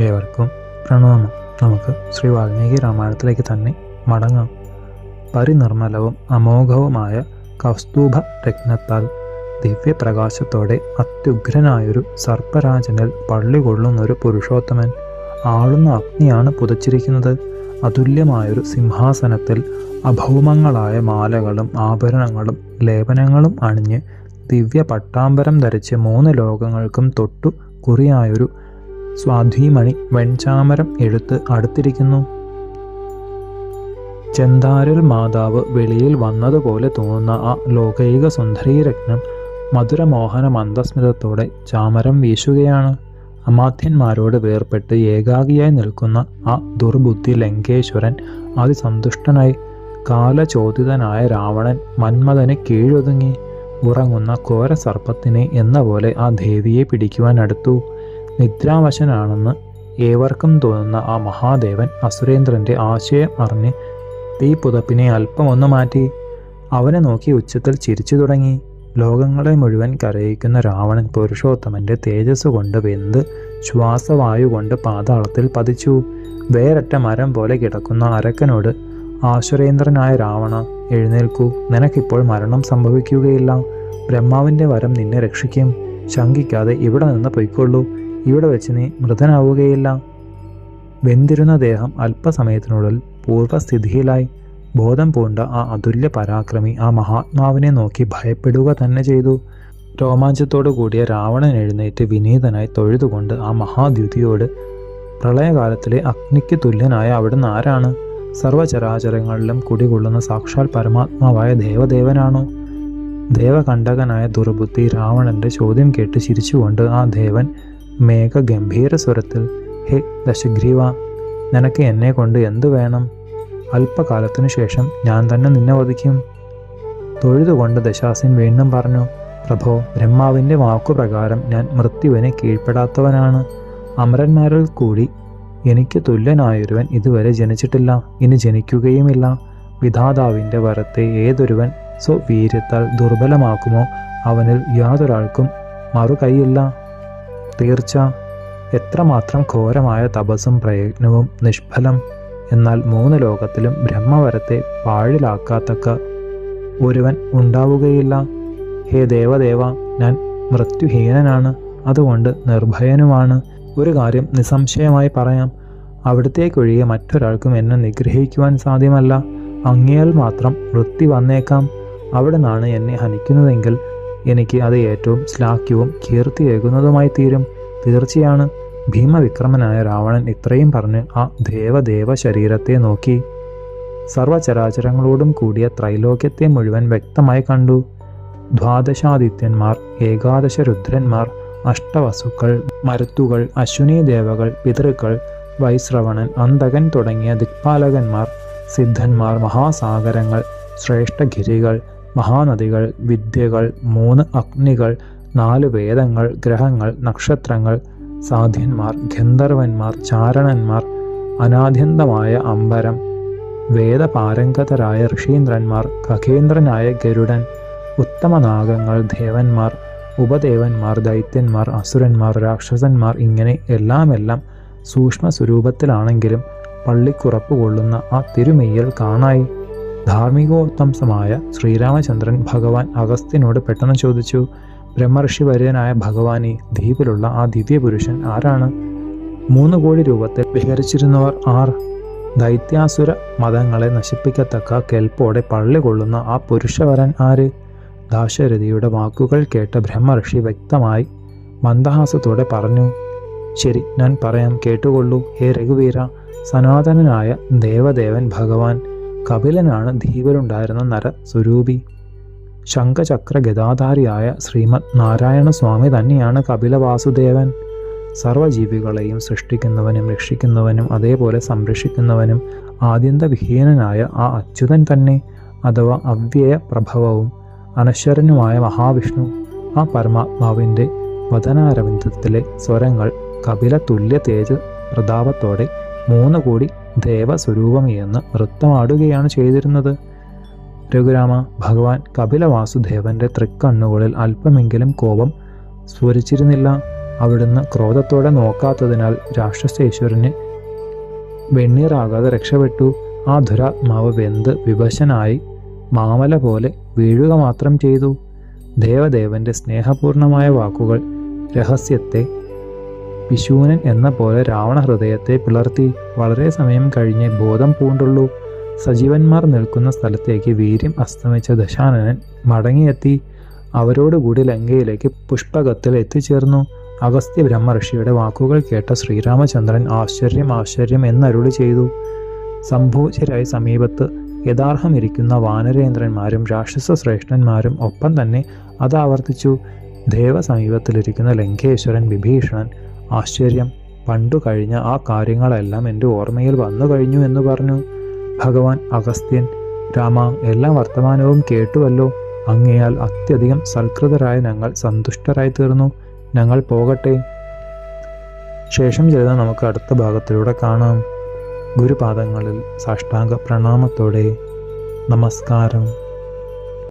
ഏവർക്കും പ്രണാമം. നമുക്ക് ശ്രീ വാൽമീകി രാമായണത്തിലേക്ക് തന്നെ മടങ്ങാം. പരിനിർമ്മലവും അമോഘവുമായ കൗസ്തൂഭ രത്നത്താൽ ദിവ്യപ്രകാശത്തോടെ അത്യുഗ്രനായൊരു സർപ്പരാജനിൽ പള്ളി കൊള്ളുന്ന ഒരു പുരുഷോത്തമൻ. ആളുന്ന അഗ്നിയാണ് പുതച്ചിരിക്കുന്നത്. അതുല്യമായൊരു സിംഹാസനത്തിൽ അഭൗമങ്ങളായ മാലകളും ആഭരണങ്ങളും ലേപനങ്ങളും അണിഞ്ഞ് ദിവ്യ പട്ടാമ്പരം ധരിച്ച് മൂന്ന് ലോകങ്ങൾക്കും തൊട്ടു കുറിയായൊരു സ്വാധീമണി വെൺചാമരം എഴുത്ത് അടുത്തിരിക്കുന്നു. ചെന്താരൽ മാതാവ് വെളിയിൽ വന്നതുപോലെ തോന്നുന്ന ആ ലോകൈക സുന്ദരീരത്നം മധുരമോഹന മന്ദസ്മിതത്തോടെ ചാമരം വീശുകയാണ്. അമാത്യന്മാരോട് വേർപെട്ട് ഏകാഗിയായി നിൽക്കുന്ന ആ ദുർബുദ്ധി ലങ്കേശ്വരൻ അതിസന്തുഷ്ടനായി കാലചോദിതനായ രാവണൻ മന്മഥന് കീഴൊതുങ്ങി. ഉറങ്ങുന്ന ഘോര സർപ്പത്തിനെ എന്ന പോലെ ആ ദേവിയെ പിടിക്കുവാൻ അടുത്തു. നിദ്രാവശനാണെന്ന് ഏവർക്കും തോന്നുന്ന ആ മഹാദേവൻ അസുരേന്ദ്രന്റെ ആശയം അറിഞ്ഞ് തീ പുതപ്പിനെ അല്പമൊന്നു മാറ്റി. അവനെ നോക്കി ഉച്ചത്തിൽ ചിരിച്ചു തുടങ്ങി. ലോകങ്ങളെ മുഴുവൻ കരയിക്കുന്ന രാവണൻ പുരുഷോത്തമന്റെ തേജസ് കൊണ്ട് വെന്ത് ശ്വാസവായു കൊണ്ട് പാതാളത്തിൽ പതിച്ചു. വേരറ്റ മരം പോലെ കിടക്കുന്ന അരക്കനോട് ആശ്വരേന്ദ്രനായ രാവണ എഴുന്നേൽക്കൂ. നിനക്കിപ്പോൾ മരണം സംഭവിക്കുകയില്ല. ബ്രഹ്മാവിന്റെ വരം നിന്നെ രക്ഷിക്കും. ശങ്കിക്കാതെ ഇവിടെ നിന്ന് പൊയ്ക്കൊള്ളൂ. ഇവിടെ വെച്ച് നീ മൃതനാവുകയില്ല. വെന്തിരുന്ന ദേഹം അല്പസമയത്തിനുള്ളിൽ പൂർവസ്ഥിതിയിലായി ബോധം പൂണ്ട ആ അതുല്യ പരാക്രമി ആ മഹാത്മാവിനെ നോക്കി ഭയപ്പെടുക തന്നെ ചെയ്തു. രോമാഞ്ചത്തോടു കൂടിയ രാവണൻ എഴുന്നേറ്റ് വിനീതനായി തൊഴുതുകൊണ്ട് ആ മഹാദ്യുതിയോട് പ്രളയകാലത്തിലെ അഗ്നിക്ക് തുല്യനായ അവിടുന്ന് ആരാണ്? സർവചരാചരങ്ങളിലും കുടികൊള്ളുന്ന സാക്ഷാൽ പരമാത്മാവായ ദേവദേവനാണോ? ദേവകണ്ഠകനായ ദുർബുദ്ധി രാവണന്റെ ചോദ്യം കേട്ട് ചിരിച്ചുകൊണ്ട് ആ ദേവൻ മേഘഗംഭീര സ്വരത്തിൽ ഹേ ദശഗ്രീവ നിനക്ക് എന്നെ കൊണ്ട് എന്തു വേണം? അല്പകാലത്തിനു ശേഷം ഞാൻ തന്നെ നിന്നെ വധിക്കും. തൊഴുതുകൊണ്ട് ദശാസൻ വീണ്ടും പറഞ്ഞു പ്രഭോ ബ്രഹ്മാവിന്റെ വാക്കുപ്രകാരം ഞാൻ മൃത്യുവിനെ കീഴ്പ്പെടാത്തവനാണ്. അമരന്മാരിൽ കൂടി എനിക്ക് തുല്യനായൊരുവൻ ഇതുവരെ ജനിച്ചിട്ടില്ല. ഇനി ജനിക്കുകയുമില്ല. വിധാതാവിന്റെ വരത്തെ ഏതൊരുവൻ സ്വവീര്യത്താൽ ദുർബലമാക്കുമോ അവനിൽ യാതൊരാൾക്കും മറുകൈയില്ല. തീർച്ച. എത്രമാത്രം ഘോരമായ തപസ്സും പ്രയത്നവും നിഷ്ഫലം. എന്നാൽ മൂന്ന് ലോകത്തിലും ബ്രഹ്മവരത്തെ പാഴിലാക്കാത്തക്ക ഒരുവൻ ഉണ്ടാവുകയില്ല. ഹേ ദേവദേവ ഞാൻ മൃത്യുഹീനനാണ് അതുകൊണ്ട് നിർഭയനുമാണ്. ഒരു കാര്യം നിസ്സംശയമായി പറയാം. അവിടത്തേക്കൊഴികെ മറ്റൊരാൾക്കും എന്നെ നിഗ്രഹിക്കുവാൻ സാധ്യമല്ല. അങ്ങേയാൽ മാത്രം വൃത്തി വന്നേക്കാം. അവിടെ നിന്നാണ് എന്നെ ഹനിക്കുന്നതെങ്കിൽ എനിക്ക് അത് ഏറ്റവും ശ്ലാഘ്യവും കീർത്തിയേകുന്നതുമായി തീരും തീർച്ചയാണ്. ഭീമവിക്രമനായ രാവണൻ ഇത്രയും പറഞ്ഞ് ആ ദേവദേവ ശരീരത്തെ നോക്കി. സർവചരാചരങ്ങളോടും കൂടിയ ത്രൈലോക്യത്തെ മുഴുവൻ വ്യക്തമായി കണ്ടു. ദ്വാദശാദിത്യന്മാർ ഏകാദശ രുദ്രന്മാർ അഷ്ടവസുക്കൾ മരുത്തുകൾ അശ്വിനി ദേവകൾ പിതൃക്കൾ വൈശ്രവണൻ അന്തകൻ തുടങ്ങിയ ദിക്പാലകന്മാർ സിദ്ധന്മാർ മഹാസാഗരങ്ങൾ ശ്രേഷ്ഠഗിരികൾ മഹാനദികൾ വിദ്യകൾ മൂന്ന് അഗ്നികൾ നാല് വേദങ്ങൾ ഗ്രഹങ്ങൾ നക്ഷത്രങ്ങൾ സാധ്യന്മാർ ഗന്ധർവന്മാർ ചാരണന്മാർ അനാദ്യന്തമായ അമ്പരം വേദപാരംഗതരായ ഋഷീന്ദ്രന്മാർ ഖഗേന്ദ്രനായ ഗരുഡൻ ഉത്തമനാഗങ്ങൾ ദേവന്മാർ ഉപദേവന്മാർ ദൈത്യന്മാർ അസുരന്മാർ രാക്ഷസന്മാർ ഇങ്ങനെ എല്ലാമെല്ലാം സൂക്ഷ്മ സ്വരൂപത്തിലാണെങ്കിലും പള്ളിക്കുറപ്പ് കൊള്ളുന്ന ആ തിരുമെയ്യൽ കാണായി. ധാർമ്മികോത്തംസമായ ശ്രീരാമചന്ദ്രൻ ഭഗവാൻ അഗസ്ത്യനോട് പെട്ടെന്ന് ചോദിച്ചു ബ്രഹ്മർഷി വര്യനായ ഭഗവാനി ദ്വീപിലുള്ള ആ ദിവ്യപുരുഷൻ ആരാണ്? മൂന്ന് കോടി രൂപത്തിൽ വിഹരിച്ചിരുന്നവർ ആർ? ദൈത്യാസുര മതങ്ങളെ നശിപ്പിക്കത്തക്ക കെൽപ്പോടെ പള്ളി കൊള്ളുന്ന ആ പുരുഷവരൻ ആര്? ദാശരഥിയുടെ വാക്കുകൾ കേട്ട ബ്രഹ്മർഷി വ്യക്തമായി മന്ദഹാസത്തോടെ പറഞ്ഞു ശരി ഞാൻ പറയാം കേട്ടുകൊള്ളൂ. ഹേ രഘുവീര സനാതനനായ ദേവദേവൻ ഭഗവാൻ കപിലനാണ് ദ്വീപിലുണ്ടായിരുന്ന നര സ്വരൂപി ശംഖചക്ര ഗതാധാരിയായ ശ്രീമദ് നാരായണ സ്വാമി തന്നെയാണ് കപില വാസുദേവൻ. സർവജീവികളെയും സൃഷ്ടിക്കുന്നവനും രക്ഷിക്കുന്നവനും അതേപോലെ സംരക്ഷിക്കുന്നവനും ആദ്യന്തവിഹീനനായ ആ അച്യുതൻ തന്നെ അഥവാ അവ്യയ പ്രഭവവും അനശ്വരനുമായ മഹാവിഷ്ണു. ആ പരമാത്മാവിന്റെ വതനാരവിന്ദത്തിലെ സ്വരങ്ങൾ കപില തുല്യ തേജ പ്രതാപത്തോടെ മൂന്ന് കോടി ദേവസ്വരൂപമെന്ന് നൃത്തമാടുകയാണ് ചെയ്തിരുന്നത്. രഘുരാമ ഭഗവാൻ കപില വാസുദേവന്റെ തൃക്കണ്ണുകളിൽ അല്പമെങ്കിലും കോപം സ്ഫുരിച്ചിരുന്നില്ല അവിടുന്ന് ക്രോധത്തോടെ നോക്കാത്തതിനാൽ രാക്ഷസേശ്വരന് വെണ്ണീറാകാതെ രക്ഷപ്പെട്ടു. ആ ദുരാത്മാവ് വെന്ത് വിഭശനായി മാമല പോലെ വീഴുക മാത്രം ചെയ്തു. ദേവദേവന്റെ സ്നേഹപൂർണമായ വാക്കുകൾ രഹസ്യത്തെ വിശൂനൻ എന്ന പോലെ രാവണ ഹൃദയത്തെ പിളർത്തി. വളരെ സമയം കഴിഞ്ഞ് ബോധം പൂണ്ടുള്ളൂ. സജീവന്മാർ നിൽക്കുന്ന സ്ഥലത്തേക്ക് വീര്യം അസ്തമിച്ച ദശാനനൻ മടങ്ങിയെത്തി അവരോടുകൂടി ലങ്കയിലേക്ക് പുഷ്പകത്തിൽ എത്തിച്ചേർന്നു. അഗസ്ത്യ ബ്രഹ്മർഷിയുടെ വാക്കുകൾ കേട്ട ശ്രീരാമചന്ദ്രൻ ആശ്ചര്യം ആശ്ചര്യം എന്നരുളി ചെയ്തു. സംഭൂചരായി സമീപത്ത് യഥാർഹമിരിക്കുന്ന വാനരേന്ദ്രന്മാരും രാക്ഷസ ശ്രേഷ്ഠന്മാരും ഒപ്പം തന്നെ അത് ആവർത്തിച്ചു. ദേവസമീപത്തിലിരിക്കുന്ന ലങ്കേശ്വരൻ വിഭീഷണൻ ആശ്ചര്യം പണ്ടു കഴിഞ്ഞ ആ കാര്യങ്ങളെല്ലാം എന്റെ ഓർമ്മയിൽ വന്നു കഴിഞ്ഞു എന്ന് പറഞ്ഞു. ഭഗവാൻ അഗസ്ത്യൻ രാമ എല്ലാ വർത്തമാനവും കേട്ടുവല്ലോ. അങ്ങയാൽ അത്യധികം സൽകൃതരായ ഞങ്ങൾ സന്തുഷ്ടരായി തീർന്നു. ഞങ്ങൾ പോകട്ടെ. ശേഷം ചെയ്ത നമുക്ക് അടുത്ത ഭാഗത്തിലൂടെ കാണാം. ഗുരുപാദങ്ങളിൽ സാഷ്ടാംഗ പ്രണാമത്തോടെ നമസ്കാരം.